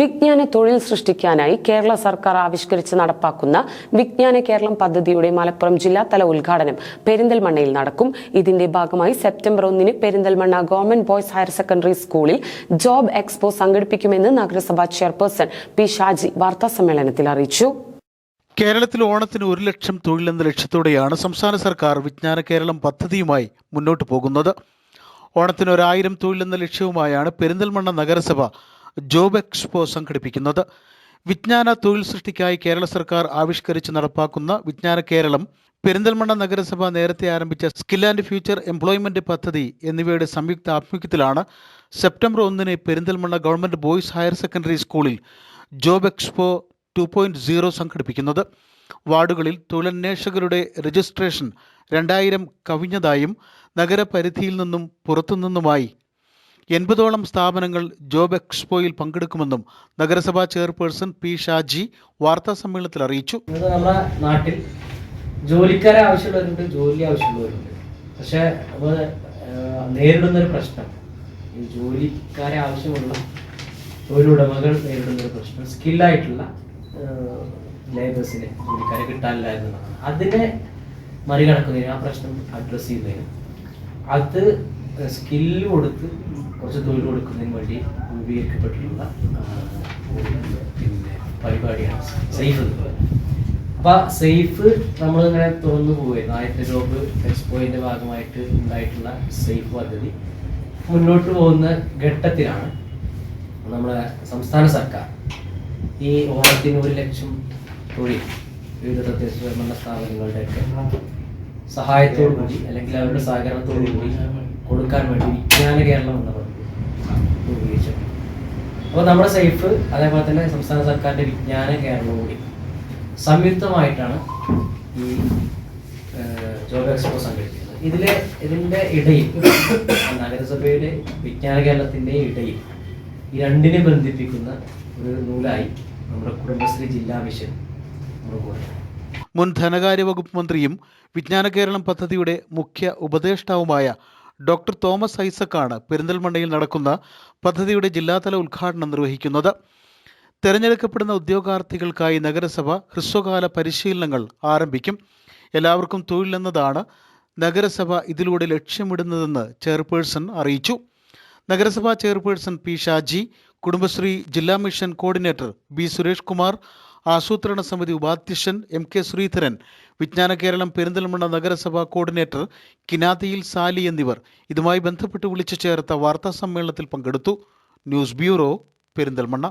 വിജ്ഞാന തൊഴിൽ സൃഷ്ടിക്കാനായി കേരള സർക്കാർ ആവിഷ്കരിച്ച് നടപ്പാക്കുന്ന വിജ്ഞാന കേരളം പദ്ധതിയുടെ മലപ്പുറം ജില്ലാതല ഉദ്ഘാടനം പെരിന്തൽമണ്ണയിൽ നടക്കും. ഇതിന്റെ ഭാഗമായി സെപ്റ്റംബർ ഒന്നിന് Perinthalmanna government boys higher secondary സ്കൂളിൽ ജോബ് എക്സ്പോ സംഘടിപ്പിക്കുമെന്ന് നഗരസഭാ ചെയർപേഴ്സൺ പി ഷാജി വാർത്താ സമ്മേളനത്തിൽ അറിയിച്ചു. കേരളത്തിൽ ഓണത്തിന് ഒരു ലക്ഷം തൊഴിലെന്ന ലക്ഷ്യത്തോടെയാണ് സംസ്ഥാന സർക്കാർ വിജ്ഞാന കേരളം പദ്ധതിയുമായി മുന്നോട്ട് പോകുന്നത്. ഓണത്തിന് ഒരായിരം തൊഴിലെന്ന ലക്ഷ്യവുമായാണ് പെരിന്തൽമണ്ണ നഗരസഭ ജോബ് എക്സ്പോ സംഘടിപ്പിക്കുന്നത്. വിജ്ഞാന തൊഴിൽ സൃഷ്ടിക്കായി കേരള സർക്കാർ ആവിഷ്കരിച്ച് നടപ്പാക്കുന്ന വിജ്ഞാന കേരളം പെരിന്തൽമണ്ണ നഗരസഭ നേരത്തെ ആരംഭിച്ച സ്കിൽ ആൻഡ് ഫ്യൂച്ചർ എംപ്ലോയ്മെന്റ് പദ്ധതി എന്നിവയുടെ സംയുക്ത ആഭിമുഖ്യത്തിലാണ് സെപ്റ്റംബർ ഒന്നിന് Perinthalmanna government boys higher secondary സ്കൂളിൽ job expo two point zero സംഘടിപ്പിക്കുന്നത്. വാർഡുകളിൽ തൊഴിലന്വേഷകരുടെ രജിസ്ട്രേഷൻ രണ്ടായിരം കവിഞ്ഞതായും നഗരപരിധിയിൽ നിന്നും പുറത്തുനിന്നുമായി എൺപതോളം സ്ഥാപനങ്ങൾ ജോബ് എക്സ്പോയിൽ പങ്കെടുക്കുമെന്നും നഗരസഭാ ചെയർപേഴ്സൺ പി ഷാജി വാർത്താ സമ്മേളനത്തിൽ അറിയിച്ചു നമ്മുടെ നാട്ടിൽ ജോലിക്കാരെ ആവശ്യമുള്ളവരുണ്ട് ജോലി ആവശ്യമുള്ളവരുണ്ട്. പക്ഷെ നമ്മൾ നേരിടുന്ന ഒരു പ്രശ്നം ഈ ജോലിക്കാരെ ആവശ്യമുള്ള തൊഴിലുടമകൾ നേരിടുന്ന ഒരു പ്രശ്നം സ്കില്ലായിട്ടുള്ള ലേബേഴ്സിനെ ജോലിക്കാരെ കിട്ടാനില്ല എന്നുള്ളതാണ്. അതിനെ മറികടക്കുന്നതിന് ആ പ്രശ്നം അഡ്രസ്സ് ചെയ്യുന്നതിന് അത് സ്കില്ല് കൊടുത്ത് കുറച്ച് തൊഴിൽ കൊടുക്കുന്നതിന് വേണ്ടി രൂപീകരിക്കപ്പെട്ടിട്ടുള്ള പിന്നെ പരിപാടിയാണ് സേഫ് എന്ന് പറയുന്നത്. അപ്പൊ സേഫ് നമ്മളിങ്ങനെ തുറന്നു പോവുകയായിരുന്നു. ആദ്യത്തെ ജോബ് എക്സ്പോയിന്റെ ഭാഗമായിട്ട് ഉണ്ടായിട്ടുള്ള സേഫ് പദ്ധതി. മുന്നോട്ട് പോകുന്ന ഘട്ടത്തിലാണ് നമ്മുടെ സംസ്ഥാന സർക്കാർ ഈ ഓണത്തിന് ഒരു ലക്ഷം തൊഴിൽ വിവിധ തദ്ദേശ സ്വയംഭരണ സ്ഥാപനങ്ങളുടെയൊക്കെ സഹായത്തോടു കൂടി അല്ലെങ്കിൽ അവരുടെ സഹകരണത്തോടു കൂടി കൊടുക്കാൻ വേണ്ടി വിജ്ഞാന കേരളം എന്ന പദ്ധതി രൂപീകരിച്ചു അപ്പോൾ നമ്മുടെ സേഫ് അതേപോലെ തന്നെ സംസ്ഥാന സർക്കാരിന്റെ വിജ്ഞാന കേരളവും കൂടി സംയുക്തമായിട്ടാണ് ഈ ജോബ് എക്സ്പോ സംഘടിപ്പിക്കുന്നത്. ഇതിലെ ഇതിന്റെ ഇടയിൽ നഗരസഭയുടെ വിജ്ഞാന കേരളത്തിന്റെ ഇടയിൽ ഈ രണ്ടിനെ ബന്ധിപ്പിക്കുന്ന ഒരു നൂലായി നമ്മുടെ കുടുംബശ്രീ ജില്ലാ മിഷൻ നമ്മുടെ മുൻ ധനകാര്യ വകുപ്പ് മന്ത്രിയും വിജ്ഞാന കേരളം പദ്ധതിയുടെ മുഖ്യ ഉപദേഷ്ടാവുമായ ഡോക്ടർ തോമസ് ഐസക്കാണ് പെരിന്തൽമണ്ണയിൽ നടക്കുന്ന പദ്ധതിയുടെ ജില്ലാതല ഉദ്ഘാടനം നിർവഹിക്കുന്നത്. തിരഞ്ഞെടുക്കപ്പെടുന്ന ഉദ്യോഗാർത്ഥികൾക്കായി നഗരസഭ ഹ്രസ്വകാല പരിശീലനങ്ങൾ ആരംഭിക്കും. എല്ലാവർക്കും തൊഴിലെന്നതാണ് നഗരസഭ ഇതിലൂടെ ലക്ഷ്യമിടുന്നതെന്ന് ചെയർപേഴ്സൺ അറിയിച്ചു. നഗരസഭാ ചെയർപേഴ്സൺ പി ഷാജി കുടുംബശ്രീ ജില്ലാ mission coordinator B Suresh Kumar ആസൂത്രണ സമിതി ഉപാധ്യക്ഷൻ എം കെ ശ്രീധരൻ വിജ്ഞാന കേരളം പെരിന്തൽമണ്ണ നഗരസഭാ കോർഡിനേറ്റർ കിനാതിയിൽ സാലി എന്നിവർ ഇതുമായി ബന്ധപ്പെട്ട് വിളിച്ചു ചേർത്ത വാർത്താ സമ്മേളനത്തിൽ പങ്കെടുത്തു. News bureau Perinthalmanna.